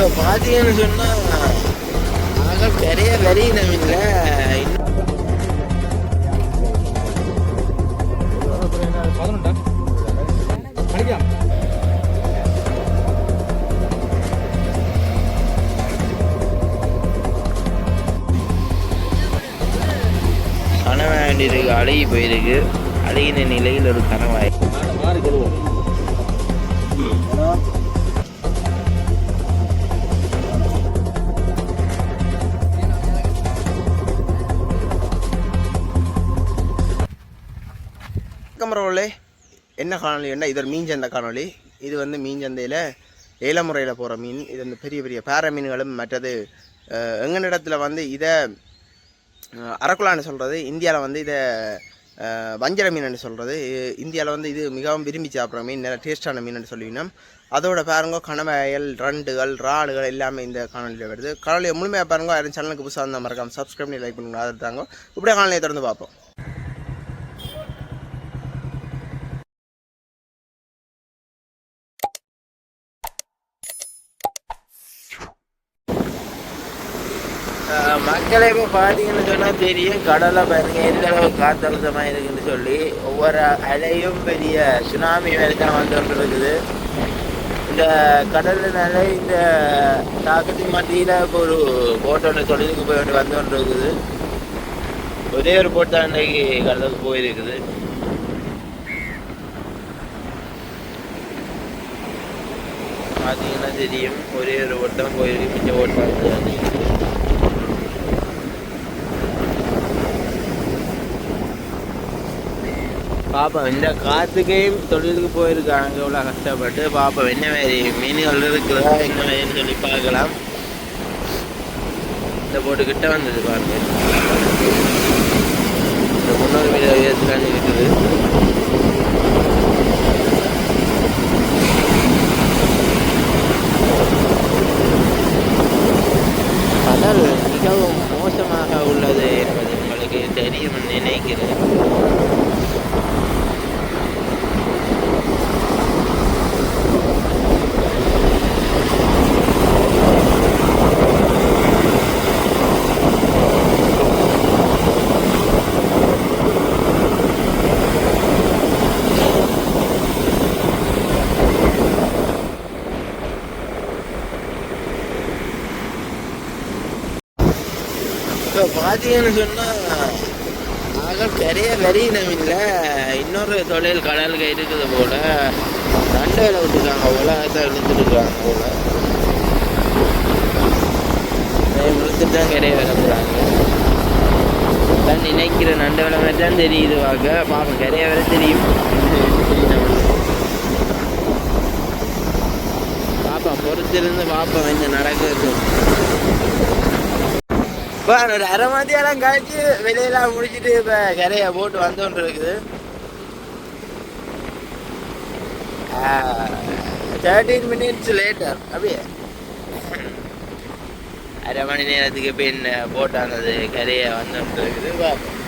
இப்போ பார்த்தீங்கன்னு சொன்னால் ஆக பெரிய வெறியினம் இல்லை. பதினொண்டா படிக்கலாம் கனவு அழுகி போயிருக்கு. அழுகின நிலையில் ஒரு கனவாய். மாறி கொள்வோம் வணக்கம்ரவர்களே என்ன காணொலின்னா இது ஒரு மீன் சந்தை காணொலி இது வந்து மீன் சந்தையில் ஏலமுறையில் போகிற மீன். இது வந்து பெரிய பெரிய பேர மீன்களும் மற்றது எங்கள் இடத்துல வந்து இதை அரக்குலான்னு சொல்கிறது இந்தியாவில் வந்து இதை வஞ்சர மீன் சொல்கிறது இந்தியாவில் வந்து இது மிகவும் விரும்பி சாப்பிட்ற மீன் நல்ல டேஸ்டான மீன் சொல்லிவினோம். அதோட பாருங்க கணவாயல் ரண்டுகள் ராடுகள் எல்லாமே இந்த காணொலியில் வருது. காணொலியை முழுமையாக பாருங்க. யாரும் சேனலுக்கு புதுசாக இருந்தால் மறக்காமல் சப்ஸ்கிரைப் பண்ணி லைக் பண்ணுங்க. ஆதரவு தாங்க இப்படியே காணொலியை திறந்து பார்ப்போம். மக்களே இப்போ பார்த்தீங்கன்னு சொன்னால் தெரியும் கடலை பாருங்க எந்த அளவு காத்தழுத்தமாக இருக்குன்னு சொல்லி ஒவ்வொரு அலையும் பெரிய சுனாமி வரைக்கும் வந்துட்டு இருக்குது இந்த கடல்னால இந்த தாக்கத்தின் மத்தியில் இப்போ ஒரு போட்டோட தொழிலுக்கு போய் கொண்டு வந்து இருக்குது ஒரே ஒரு போட் தான் இன்றைக்கு கடலுக்கு போயிருக்குது. பார்த்தீங்கன்னா தெரியும் ஒரே ஒரு ஓட்டம் போயிருக்கு மிச்ச ஓட்டம் வந்து பாப்பா இந்த காத்துக்கையும் தொழிலுக்கு போயிருக்காங்க இவ்வளோ கஷ்டப்பட்டு பாப்பா என்ன மாதிரி மீன்கள் இருக்குதா என்ன சொல்லி பார்க்கலாம். இந்த போட்டு கிட்ட வந்தது பாருங்க. இந்த முன்னூறு மீட்டர் உயரத்துல இருக்குது. கடல் மிகவும் மோசமாக உள்ளது என்பது உங்களுக்கு தெரியும் நினைக்கிறேன் இப்போ பார்த்தீங்கன்னு சொன்னால் நாங்கள் பெரிய வெறியினம் இன்னொரு தொழில் கடலுக்கு இருக்குது போல். ரெண்டு வேலை விட்டுருக்காங்க போல் அதை இழுத்துருக்காங்க போல். இழுத்துட்டு தான் கிடையாது கிளம்புறாங்க தான் நினைக்கிற நண்டு வேலை மாதிரி தான் தெரியுது வாங்க. பாப்போம் கிடைய வேலை தெரியும். பாப்பா பொறுத்திருந்து பாப்பா வந்து நடக்குது இப்போ ஒரு அரை மதியானம் கழிச்சு வெளியெல்லாம் முடிச்சுட்டு இப்போ கரையை போட்டு வந்தோன்று இருக்குது. தேர்ட்டீன் மினிட்ஸ் லேட்டர் அப்படியே. அரை மணி நேரத்துக்கு பின் போட்டானது கரையை வந்துட்டு இருக்குது. பார்ப்போம்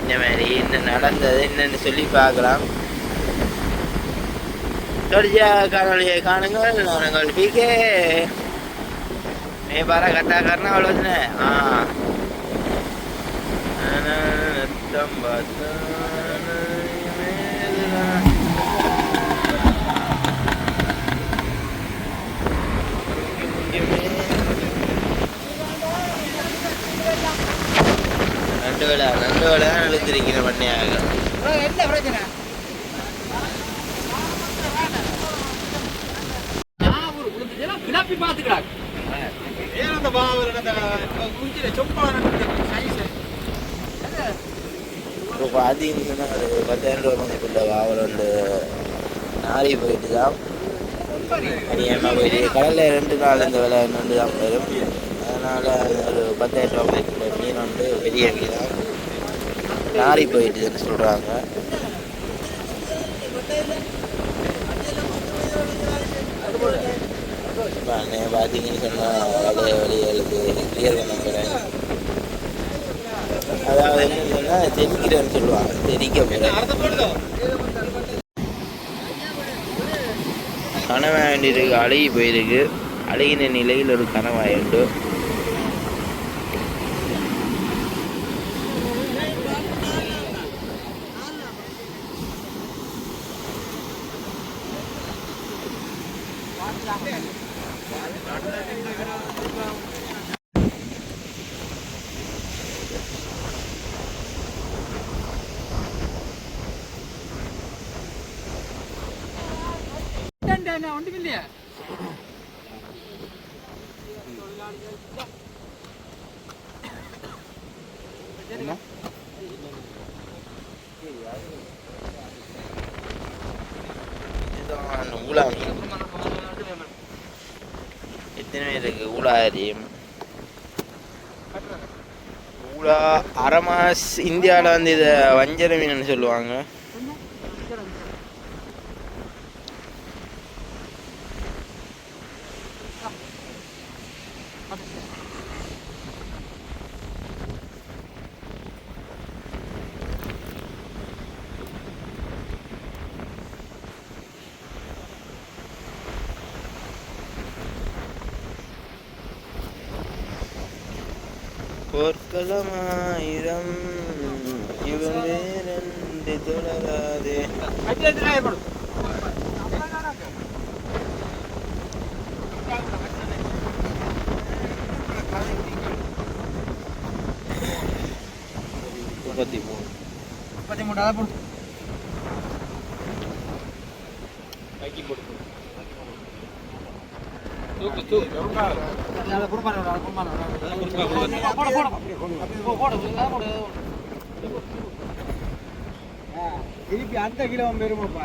இந்த மாதிரி என்ன நடந்தது என்னன்னு சொல்லி பார்க்கலாம். தொடர்ச்சியாக காணொலியை காணுங்கள். நாங்கள் பிகே මේ පාර කතා කරන වලොත් නෑ. ආ. නැත්තම් ரெண்டு வேலை ரெண்டு வேலை இழுத்திருக்கிற பண்ணையாக என்ன பிரச்சனை நான் ஒரு ஏன் அந்த பாவல் அந்த குஞ்சில இப்போ பார்த்தீங்கன்னா ஒரு பத்தாயிரம் ரூபா மதிப்புள்ள வாவல் வந்து நாரி போயிட்டு தான் அதிகமாக போயிட்டு. கடலில் ரெண்டு நாள் இந்த விலை ரெண்டு தான் வரும். அதனால் ஒரு பத்தாயிரம் ரூபா மதிப்புள்ள மீன் வந்து பெரிய தான் நாரி போயிட்டுதுன்னு சொல்கிறாங்க பார்த்தீங்கன்னு சொன்னால் வலைய வழிகளுக்கு கிளியர் பண்ண போகிறேன் அதாவது என்னன்னு சொன்னால் தெரிக்கிறேன்னு சொல்லுவாங்க தெரிக்க போகிறேன் காண வேண்டியிருக்கு அழுகி போயிருக்கு. அழுகின நிலையில் ஒரு கனவாயிட்டு கனவாயுண்டு ஒன்றுமில்லையா மீன் எத்தனை பேருக்கு ஊழா தெரியும் ஊழா அரமாஸ் இந்தியாவில் வந்து இதை வஞ்சர மீன் சொல்லுவாங்க. போர்க்களமாயிரம் இவன் வேறென்று தொடராதே முப்பத்தி மூணு முப்பத்தி மூணு அதை போடு அதை குடும்பம் அதை குடும்பம் போட போட போட போட திருப்பி அந்த கிலோ பெருமாப்பா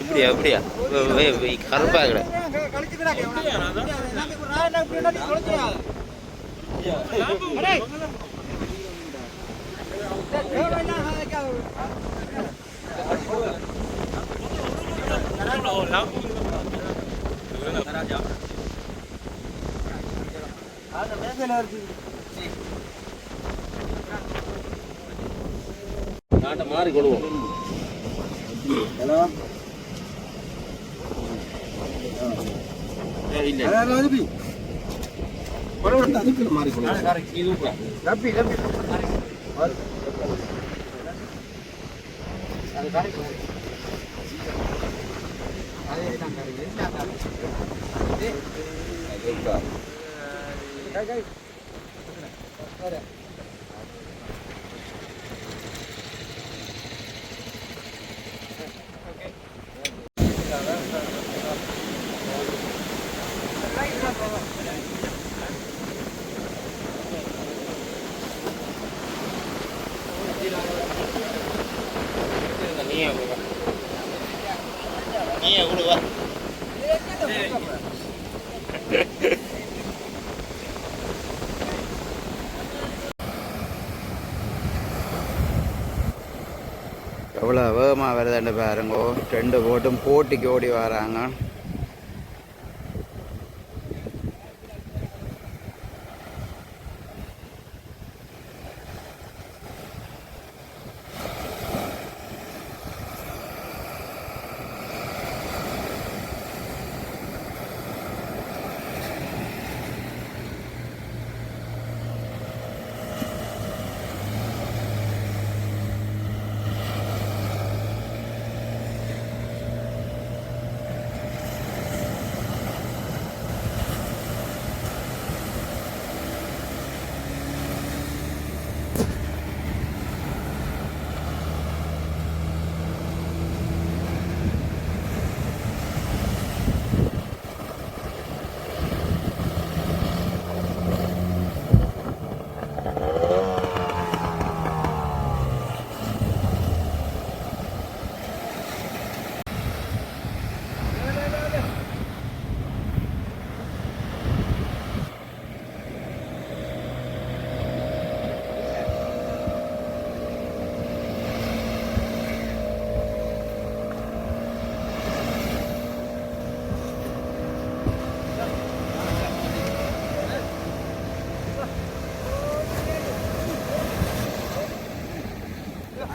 இப்படியா இப்படியா கருப்பா கொடு தனியா தனியா மாறி அது ஹலோ மாறி கொள்வோம் மாறி கொள்வோம் நீயே வருதுன்னு பாருங்க. ரெண்டு போட்டும் போட்டிக்கு ஓடி வராங்க.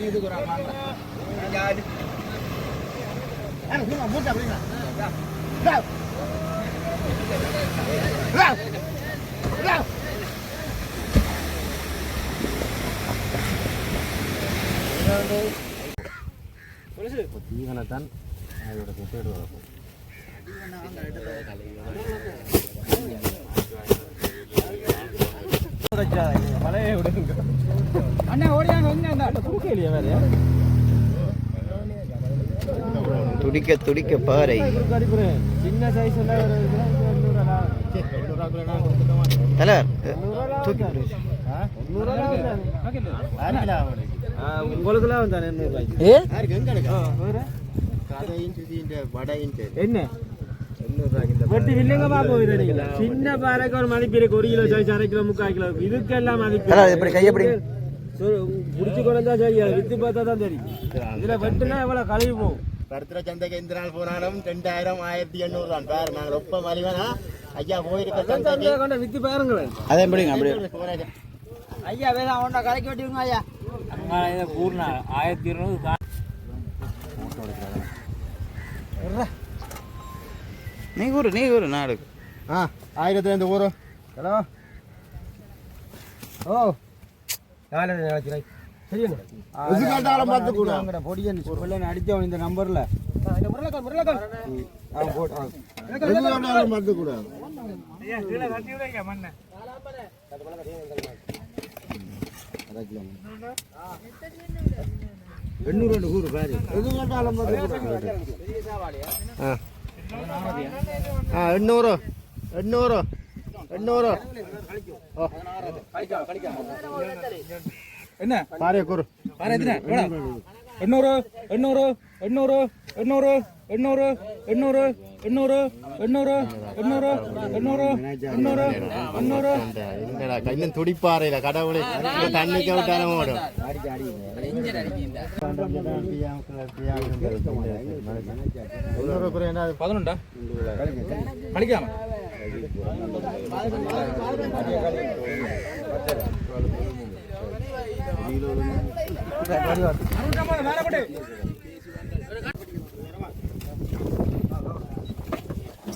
Ini kan, mantap. Kan cuma mudah beli lah. Dah. வச்சிடாதீங்க மலையை விடுங்க அண்ணா ஓடியாங்க துடிக்க துடிக்க பாறை. சின்ன என்ன? வெட்டி வில்லுங்க பாப்போம் சின்ன பாறைக்கு ஒரு மதிப்பு இருக்கு ஒரு கிலோ சைஸ் அரை கிலோ முக்கால் கிலோ இதுக்கெல்லாம் மதிப்பு எப்படி கை எப்படி புடிச்சு குறைஞ்சா செய்யாது வித்து பார்த்தா தான் தெரியும் இதுல வெட்டுனா எவ்வளவு கழுவி போகும் பருத்திர சந்தைக்கு எந்த நாள் போனாலும் ரெண்டாயிரம் ஆயிரத்தி எண்ணூறு தான் பாரு நாங்கள் ரொம்ப மலிவனா ஐயா போயிருக்க கொண்ட வித்து பாருங்களேன் அதே எப்படிங்க அப்படி ஐயா கலைக்கு ஐயா பூர்ணா ஆயிரத்தி இருநூறு நீ கூறு நீ கூறு நான் எடுக்கு. ஆ ஆயிரத்தி ரெண்டு ஊரு ஹலோ? ஓ. நாலாயிரத்தி அடிச்சவன் இந்த நம்பர்ல எண்ணூறு ரெண்டு ஊர் பாரு எது கேட்டாலும் ആ എണ്ണൂറ് എണ്ണൂറ് എണ്ണൂറ് എന്നാ പാരക്കൂറ് പാര എത്തിനാ എണ്ണൂറ് എണ്ണൂറ് എണ്ണൂറ് എണ്ണൂറ് എണ്ണൂറ് എണ്ണൂറ് எண்ணூறு எண்ணூறு எண்ணூறு எண்ணூறு எண்ணூறு எண்ணூறு இல்லடா கையில் துடிப்பாறையில கடவுளை. தண்ணிக்க விட்டாலும் ஓடும். பதினொண்டா கழிக்காம மேலே போட்டு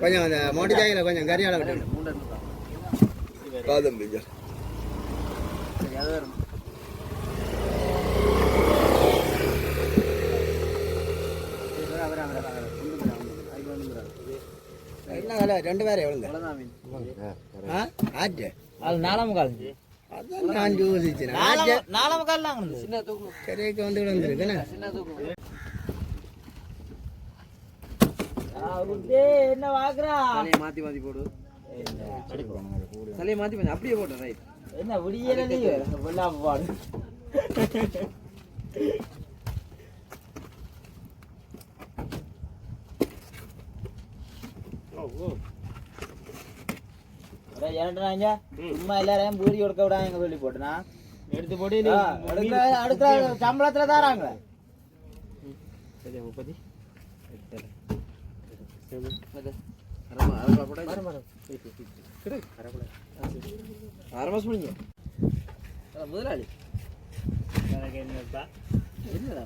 கொஞ்சம் அந்த மொட்டைக்காயில் கொஞ்சம் கரியால கட்டணும் காதம் பிஞ்சர் ரெண்டு பேரும் எவ்வளோங்க ஆச்சு அது நாலாம் கால் அதான் நான் ஜூசிச்சு நாலாம் கால்லாம் சின்ன தூக்கம் சரியாக வந்து சின்ன தூக்கம் என்ன வாக்குறா? மாத்தி மாத்தி போடு. தலையை மாத்தி மாத்தி அப்படியே போட்டு ரைட் என்ன விடியல நீ? வெள்ளாம பாடு ஏன்டா சும்மா எல்லாரையும் பூரி கொடுக்க விடாங்க சொல்லி போட்டுனா. எடுத்து போட்டு அடுத்த சம்பளத்துல தாராங்க முப்பத்தி? ஆறு மாதம் முடிங்க முதலாளி என்னப்பா என்னடா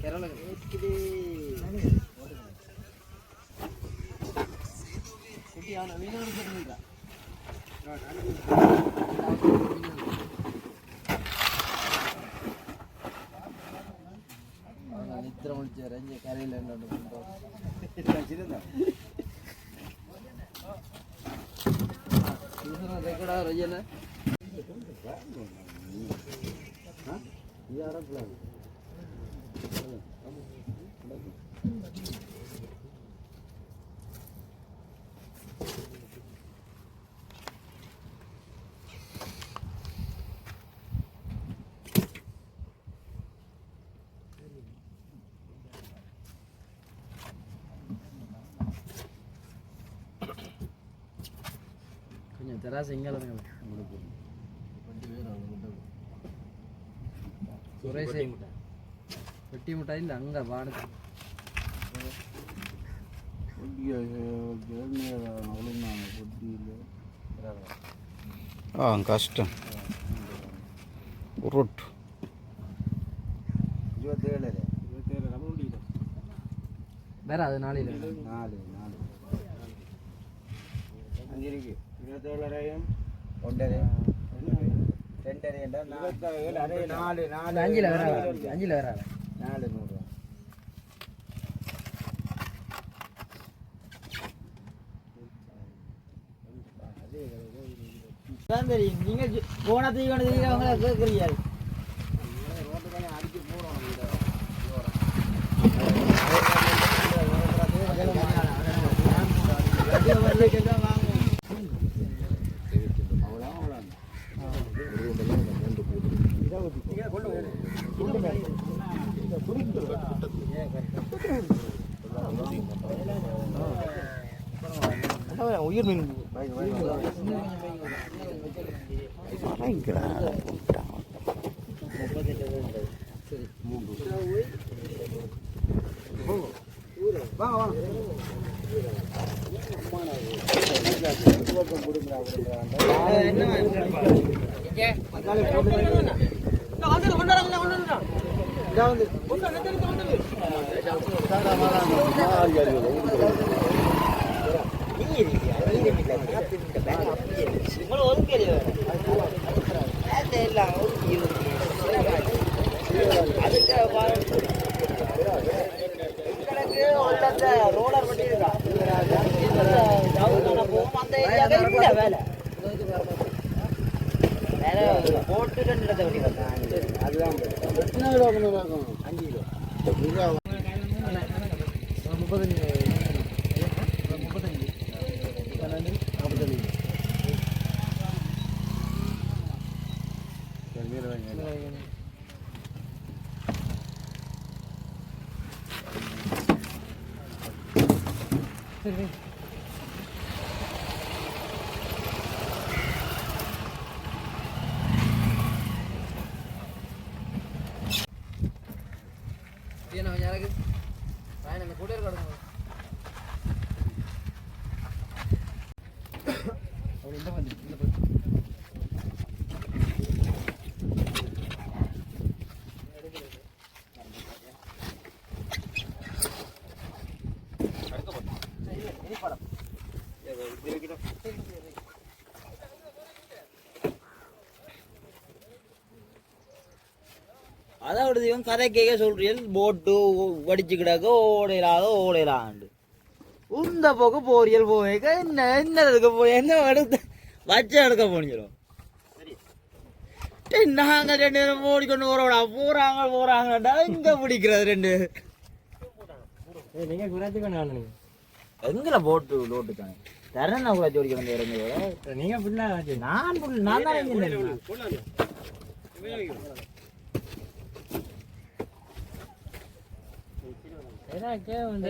கேரளா வெளிநாடு ഇത്ര വിളിച്ചേരാ ഇനി കരയിലുണ്ടോ എക്കടാ റജന ഈ ആടെ പ്ലാൻ சுரேஷ். வெட்டி மிட்டாய் இல்லை அங்கே வாடகை ஆ கஷ்டம். உருட்டு. இருபத்தேழு. வேற அது நாளையில் நாலு நாலு. அஞ்சு இருக்கு. இருபத்தேழரையும். ஒன்றரை ரெண்டரை என்றால் நாலு. நாலு நாலு அஞ்சில் வேற அஞ்சில் வேற நாலு நூறு. தான் தெரியும் நீங்க ஜு- போன தீவன தீவனங்களை கேட்குறீங்க உயிர் மீன். ரோலர் பண்ணி இருக்கா அந்த ஏரியாவில் இல்ல வேலை வேலை போட்டு ரெண்டு இடத்த வெட்டி வந்தேன் என்ன யாருக்கு ராயன் அந்த கூட இருக்காடுங்க அதாவது இவன் கதை கேட்க சொல்றீங்க போட்டு வடிச்சு கிடக்க ஓடையிலாத ஓடையிலாண்டு. உந்த போக்கு போறியல் போவேக்க என்ன என்ன எடுக்க போய் என்ன எடுத்து வச்ச எடுக்க போனிச்சிடும் நாங்க ரெண்டு பேரும் ஓடிக்கொண்டு போறோடா போறாங்க போறாங்கடா இங்க பிடிக்கிறது ரெண்டு? நீங்கள் குறைச்சி கொண்டு எங்கல போட்டு லோட்டு தானே தரணா கூட ஜோடிக்க வந்து இறங்குவோட நீங்கள் ஃபுல்லாக நான் நான் தான் 对啊，给我们。